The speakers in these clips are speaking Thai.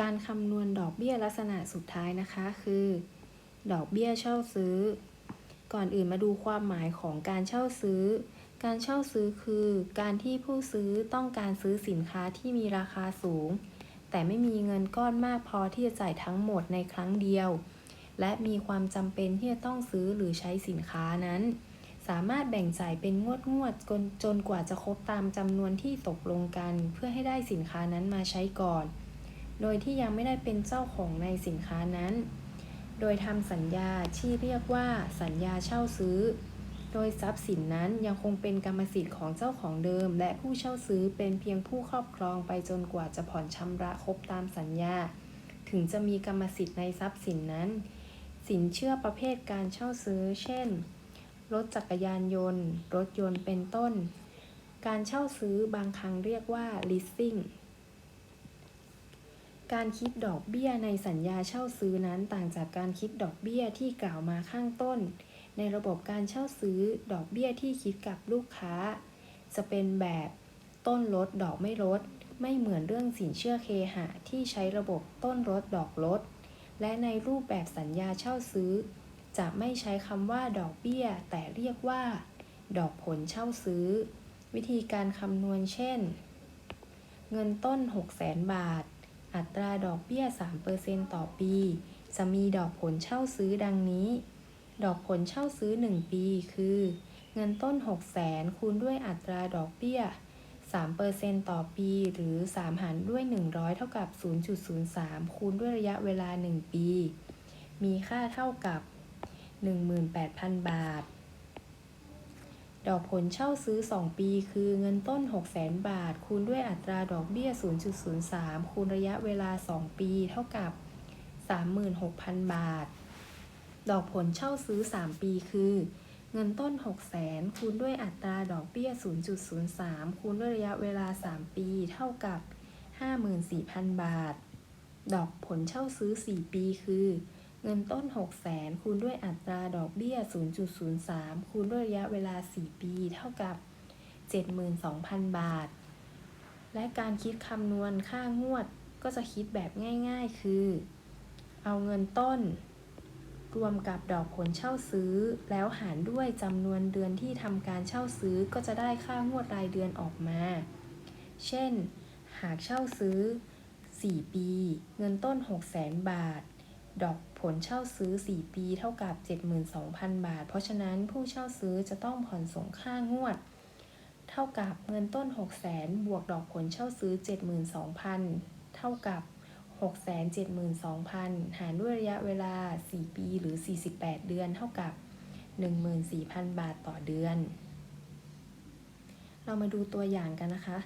การคำนวณดอกเบี้ยลักษณะสุดท้ายนะคะ คือ ดอกเบี้ยเช่าซื้อ ก่อนอื่นมาดูความหมายของการเช่าซื้อ การเช่าซื้อคือ การที่ผู้ซื้อต้องการซื้อสินค้าที่มีราคาสูง แต่ไม่มีเงินก้อนมากพอที่จะจ่ายทั้งหมดในครั้งเดียว และมีความจำเป็นที่จะต้องซื้อหรือใช้สินค้านั้น สามารถแบ่งจ่ายเป็นงวดงวดๆจนกว่าจะครบตามจำนวนที่ตกลงกัน เพื่อให้ได้สินค้านั้นมาใช้ก่อน โดยที่ยังไม่ได้เป็นเจ้าของในสินค้านั้น โดยทำสัญญาที่เรียกว่าสัญญาเช่าซื้อ โดยทรัพย์สินนั้นยังคงเป็นกรรมสิทธิ์ของเจ้าของเดิม และผู้เช่าซื้อเป็นเพียงผู้ครอบครองไปจนกว่าจะผ่อนชำระครบตามสัญญา ถึงจะมีกรรมสิทธิ์ในทรัพย์สินนั้น สินเชื่อประเภทการเช่าซื้อ เช่น รถจักรยานยนต์ รถยนต์เป็นต้น การเช่าซื้อบางครั้งเรียกว่า leasing การคิดดอกเบี้ยในสัญญาเช่าซื้อนั้นต่างจากการคิดดอกเบี้ยที่กล่าวมาข้างต้น ในระบบการเช่าซื้อดอกเบี้ยที่คิดกับลูกค้า จะเป็นแบบต้นลดดอกไม่ลด ไม่เหมือนเรื่องสินเชื่อเคหะที่ใช้ระบบต้นลดดอกลด และในรูปแบบสัญญาเช่าซื้อ จะไม่ใช้คำว่าดอกเบี้ย แต่เรียกว่า ดอกผลเช่าซื้อ วิธีการคำนวณเช่น เงินต้น 600,000 บาท อัตราดอกเบี้ย 3%ต่อปี จะมีดอกผลเช่าซื้อดังนี้ ดอกผลเช่าซื้อ 1 ปีคือ เงินต้น 600,000คูณด้วยอัตราดอกเบี้ย 3%ต่อปีหรือ 3 หารด้วย 100 เท่ากับ 0.03 คูณด้วยระยะเวลา 1 ปี มีค่าเท่ากับ 18,000 บาท ดอกผลเช่าซื้อ 2 ปี คือเงินต้น 600,000 บาท คูณด้วยอัตราดอกเบี้ย 0.03 คูณระยะเวลา 2 ปี เท่ากับ 36,000 บาท ดอกผลเช่าซื้อ 3 ปี คือ เงินต้น 600,000 คูณด้วยอัตราดอกเบี้ย 0.03 คูณด้วยระยะเวลา 3 ปี เท่ากับ 54,000 บาท ดอกผลเช่าซื้อ 4 ปี คือเเงินต้น 600,000คูณด้วยอัตราดอกเบี้ย 0.03 คูณด้วยระยะเวลา 4 ปี เท่ากับ 72,000 บาท และการคิดคำนวณค่างวดก็จะคิดแบบง่ายๆ คือ เอาเงินต้น รวมกับดอกผลเช่าซื้อ แล้วหารด้วยจำนวนเดือนที่ทำการเช่าซื้อก็จะได้ค่างวดรายเดือนออกมา เช่น หากเช่าซื้อ 4 ปี เงินต้น 600,000 บาท ดอก ผลเช่าซื้อ 4 ปีเท่ากับ 72,000 บาท เพราะฉะนั้นผู้เช่าซื้อจะต้องผ่อนส่งค่างวด เท่ากับเงินต้น 600,000 บวกดอกผลเช่าซื้อ 72,000 เท่ากับ 672,000 หารด้วยระยะเวลา 4 ปีหรือ 48 เดือนเท่ากับ 14,000 บาทต่อเดือน เรามาดูตัวอย่างกันนะคะ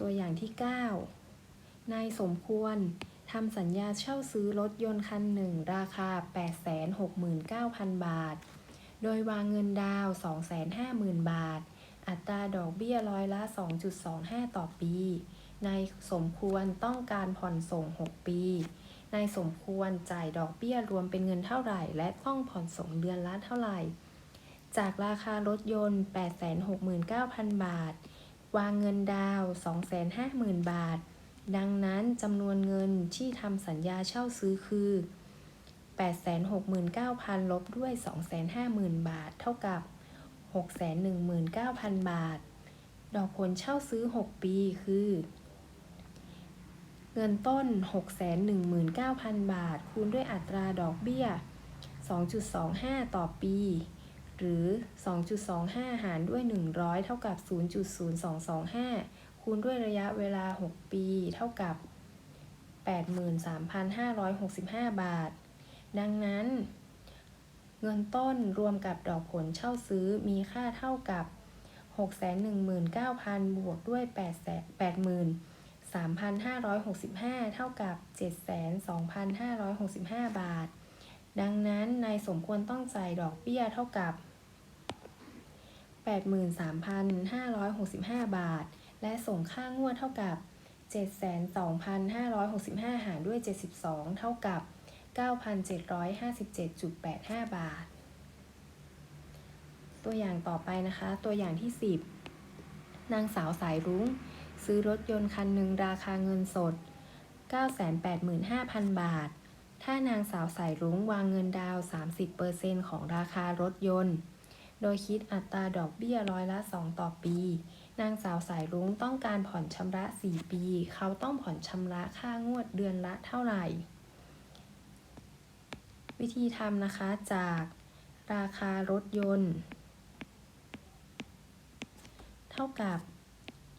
ตัวอย่างที่ 9 นายสมควร ทำสัญญาเช่าซื้อรถยนต์คันหนึ่ง ราคา 869,000 บาท โดยวางเงินดาว 250,000 บาท อัตราดอกเบี้ยร้อยละ 2.25 ต่อปี นายสมควรต้องการผ่อนส่ง 6 ปี นายสมควรจ่ายดอกเบี้ยรวมเป็นเงินเท่าไหร่ และต้องผ่อนส่งเดือนละเท่าไหร่ จากราคารถยนต์ 869,000 บาท วางเงินดาว 250,000 บาท ดังนั้นจำนวนเงินที่ทำสัญญาเช่าซื้อคือ 869,000 ลบด้วย 250,000 บาท เท่ากับ 619,000 บาท ดอกผลเช่าซื้อ 6 ปีคือ เงินต้น 619,000 บาท คูณด้วยอัตราดอกเบี้ย 2.25 ต่อปี หรือ 2.25 หารด้วย 100 เท่ากับ 0.0225 คูณด้วยระยะเวลา 6 ปี เท่ากับ 83,565 บาท ดังนั้น เงินต้นรวมกับดอกผลเช่าซื้อมีค่าเท่ากับ 619,000 บวกด้วย 83,565 เท่ากับ 72,565 บาท ดังนั้นนายสมควรต้องจ่ายดอกเบี้ยเท่ากับ83,565 บาท และส่งค่างวดเท่ากับ72,565 หารด้วย 72 เท่ากับ 9,757.85 บาท ตัวอย่างต่อไปนะคะ ตัวอย่างที่ 10 นางสาวสายรุ้ง ซื้อรถยนต์คันหนึ่งราคาเงินสด 985,000 บาท ถ้านางสาวสายรุ้งวางเงินดาวน์30%ของราคา รถยนต์ โดยคิดอัตราดอกเบี้ยร้อยละ 2 ต่อปี นางสาวสายรุ้งต้องการผ่อนชำระ 4 ปี เขาต้องผ่อนชำระค่างวดเดือนละเท่าไหร่ วิธีทำนะคะจากราคารถยนต์ เท่ากับ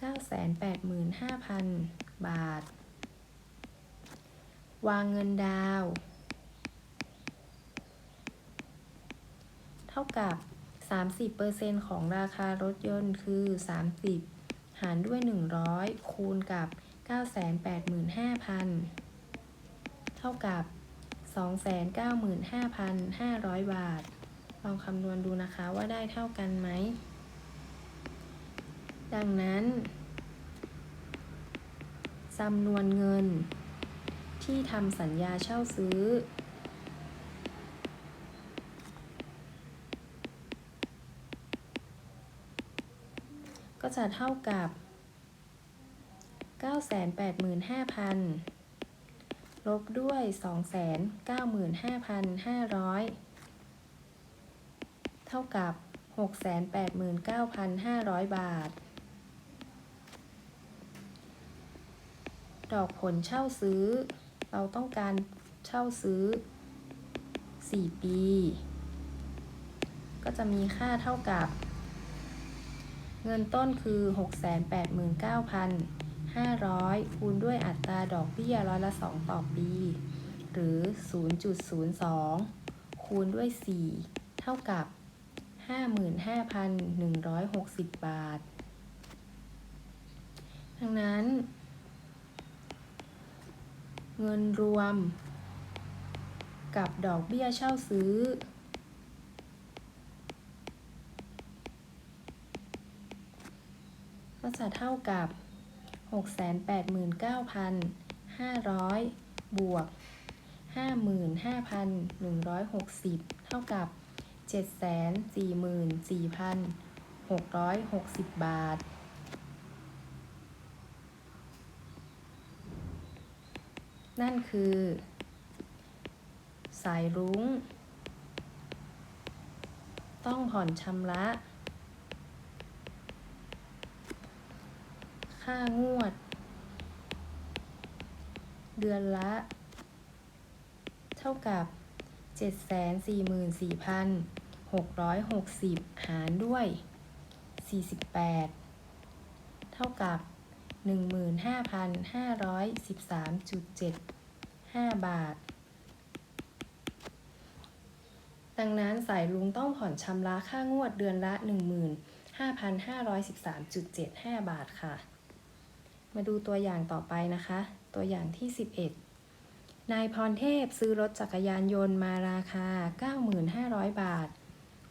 985,000 บาท วางเงินดาว เท่ากับ 30%ของราคารถยนต์คือ 30 หารด้วย 100 คูณกับ 985,000 เท่ากับ 295,500 บาท ลองคำนวณดูนะคะว่าได้เท่ากันไหม ดังนั้นจำนวนเงินที่ทำสัญญาเช่าซื้อ จะเท่ากับ 985,000 ลบด้วย 295,500 เท่ากับ 689,500 บาท ดอกผลเช่าซื้อ เราต้องการเช่าซื้อ 4 ปี ก็จะมีค่าเท่ากับ เงินต้นคือ 689,500 คูณด้วยอัตราดอกเบี้ยร้อยละ 2 ต่อปี หรือ 0.02 คูณด้วย 4 เท่ากับ 55,160 บาท ดังนั้น เงินรวมกับดอกเบี้ยเช่าซื้อ ก็จะเท่ากับ 689,500 บวก 55,160 เท่ากับ 744,660 บาท นั่นคือ สายรุ้ง ต้องผ่อนชำระ ค่างวด เดือนละ เท่ากับ 744,660 หารด้วย 48 เท่ากับ 15,513.75 บาท ดังนั้นสายลุงต้องผ่อนชำระค่างวดเดือนละ 15,513.75 บาทค่ะ มาดูตัวอย่างต่อไปนะคะ ตัวอย่างที่ 11 นายพรเทพซื้อรถจักรยานยนต์มาราคา 9,500 บาท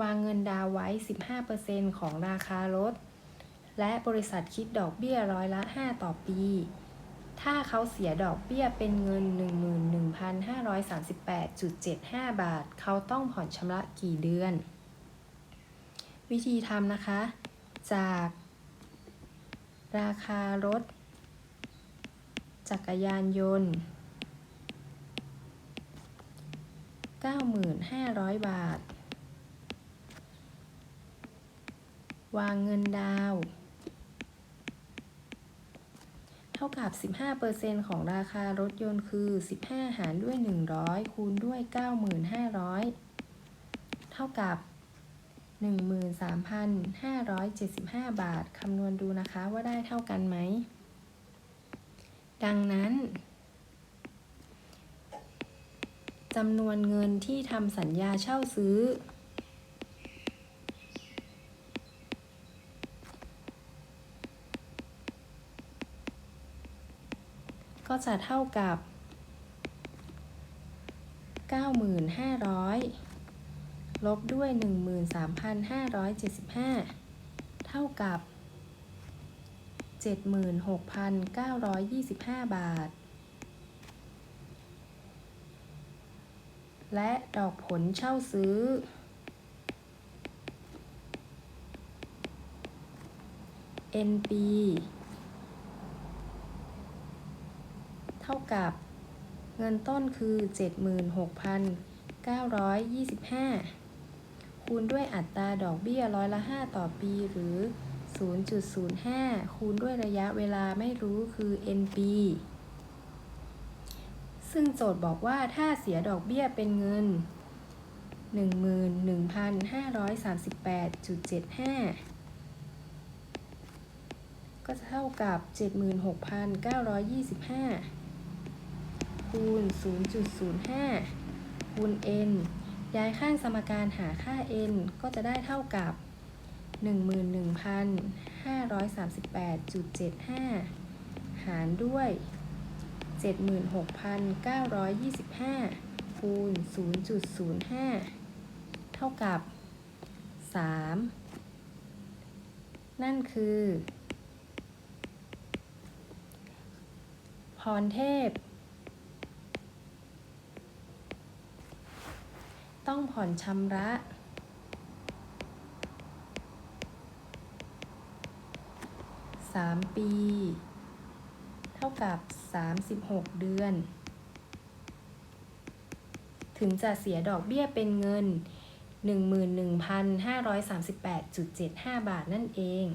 วางเงินดาวน์ไว้ 15%ของราคารถ และบริษัทคิดดอกเบี้ยร้อยละ 5 ต่อปี ถ้าเขาเสียดอกเบี้ยเป็นเงิน 11,538.75 บาท เขาต้องผ่อนชำระกี่เดือน วิธีทำนะคะ จากราคารถ จักรยานยนต์ 9,500 บาท วางเงินดาว เท่ากับ 15%ของราคารถยนต์คือ 15 หารด้วย 100 คูณด้วย 9,500 เท่ากับ 13,575 บาท คำนวณดูนะคะว่าได้เท่ากันไหม ดังนั้นจำนวนเงินที่ทำสัญญาเช่าซื้อ ก็จะเท่ากับ 9,500 ลบด้วย 13,575 เท่ากับ 76,925 บาท และดอกผลเช่าซื้อ NP เท่าท่ากับเงินต้นคือ 76,925 คูณด้วยอัตราดอกเบี้ยร้อยละ 5 ต่อปีหรือ 0.05 คูณด้วยระยะเวลาไม่รู้คือ n ปีซึ่งโจทย์บอกว่าถ้าเสียดอกเบี้ยเป็นเงิน 11,538.75 ก็จะเท่ากับ 76,925 คูณ 0.05 คูณ n ย้ายข้างสมการหาค่า n ก็จะได้เท่ากับ 11,538.75 หารด้วย 76,925 คูณ 0.05 เท่ากับ 3 นั่นคือ พรเทพ ต้องผ่อนชำระ 3 ปี เท่ากับ 36 เดือน ถึงจะเสียดอกเบี้ยเป็นเงิน 11,538.75 บาทนั่นเอง